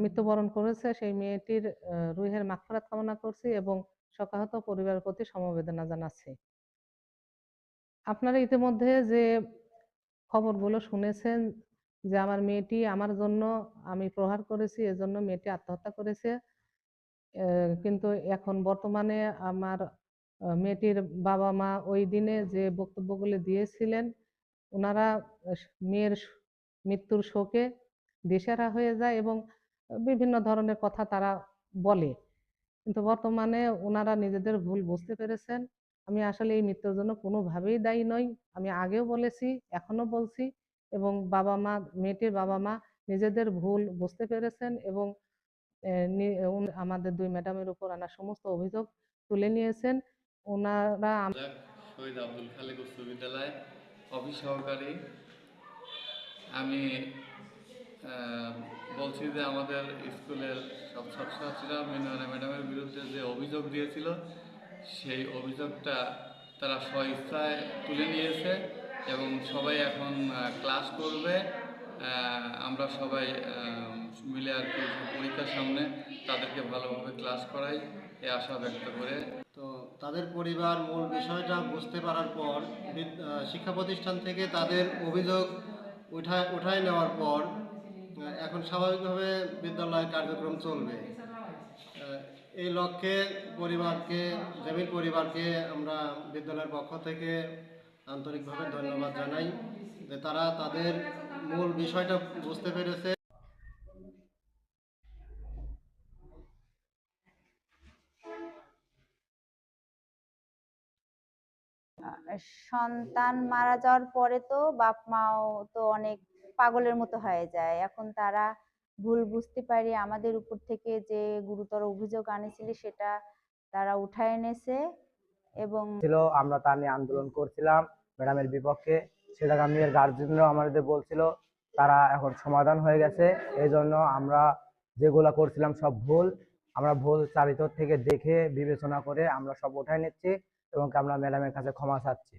মৃত্যুবরণ করেছে, সেই মেয়েটির রুহের মাগফিরাত কামনা করছি এবং শোকাহত পরিবারের প্রতি সমবেদনা জানাচ্ছি। আপনারা ইতিমধ্যে যে খবরগুলো শুনেছেন যে আমার মেয়েটি আমার জন্য আমি প্রহার করেছি, এজন্য মেয়েটি আত্মহত্যা করেছে কিন্তু এখন বর্তমানে আমার মেয়েটির বাবা মা ওই দিনে যে বক্তব্যগুলো দিয়েছিলেন ওনারা মেয়ের মৃত্যুর শোকে দিশেহারা হয়ে যায় এবং বিভিন্ন ধরনের কথা তারা বলে। কিন্তু বর্তমানে ওনারা নিজেদের ভুল বুঝতে পেরেছেন। আমি আসলে এই মৃত্যুর জন্য কোনোভাবেই দায়ী নই। আমি আগেও বলেছি এখনও বলছি এবং বাবা মা, মেয়েটির বাবা মা নিজেদের ভুল বুঝতে পেরেছেন এবং আমাদের দুই ম্যাডামের উপর আনা সমস্ত অভিযোগ তুলে নিয়েছেন। ওনারা শহীদ আব্দুল খালেক উচ্চ বিদ্যালয় অফিস সহকারী। আমি বলছি যে আমাদের স্কুলের সব ছাত্রছাত্রীরা মিনারা ম্যাডামের বিরুদ্ধে যে অভিযোগ দিয়েছিল, সেই অভিযোগটা তারা স্বইচ্ছায় তুলে নিয়েছে এবং সবাই এখন ক্লাস করবে। আমরা সবাই মিলে আর কি পরীক্ষার সামনে তাদেরকে ভালোভাবে ক্লাস করাই, এ আশা ব্যক্ত করে। তো তাদের পরিবার মূল বিষয়টা বুঝতে পারার পর শিক্ষা প্রতিষ্ঠান থেকে তাদের অভিযোগ উঠায় উঠায় নেওয়ার পর এখন স্বাভাবিকভাবে বিদ্যালয়ের কার্যক্রম চলবে। এই লক্ষ্যে পরিবারকে, জমির পরিবারকে আমরা বিদ্যালয়ের পক্ষ থেকে আন্তরিকভাবে ধন্যবাদ জানাই যে তারা তাদের মূল বিষয়টা বুঝতে পেরেছে। সন্তান মারা যাওয়ার পরে তো বাপ মাও তো অনেক পাগলের মতো হয়ে যায়। এখন তারা ভুল বুঝতে পারি আমাদের উপর থেকে যে গুরুতর অভিযোগ আনেছিল সেটা তারা উঠায় এনেছে এবং ছিল, আমরা তা নিয়ে আন্দোলন করছিলাম ম্যাডামের বিপক্ষে। সেটাকে মেয়ের গার্জেনরাও আমাদের বলছিল, তারা এখন সমাধান হয়ে গেছে। এই জন্য আমরা যেগুলো করছিলাম সব ভুল, আমরা ভুল চারিত থেকে দেখে বিবেচনা করে আমরা সব উঠায় নিচ্ছি এবং আমরা ম্যাডামের কাছে ক্ষমা চাচ্ছি।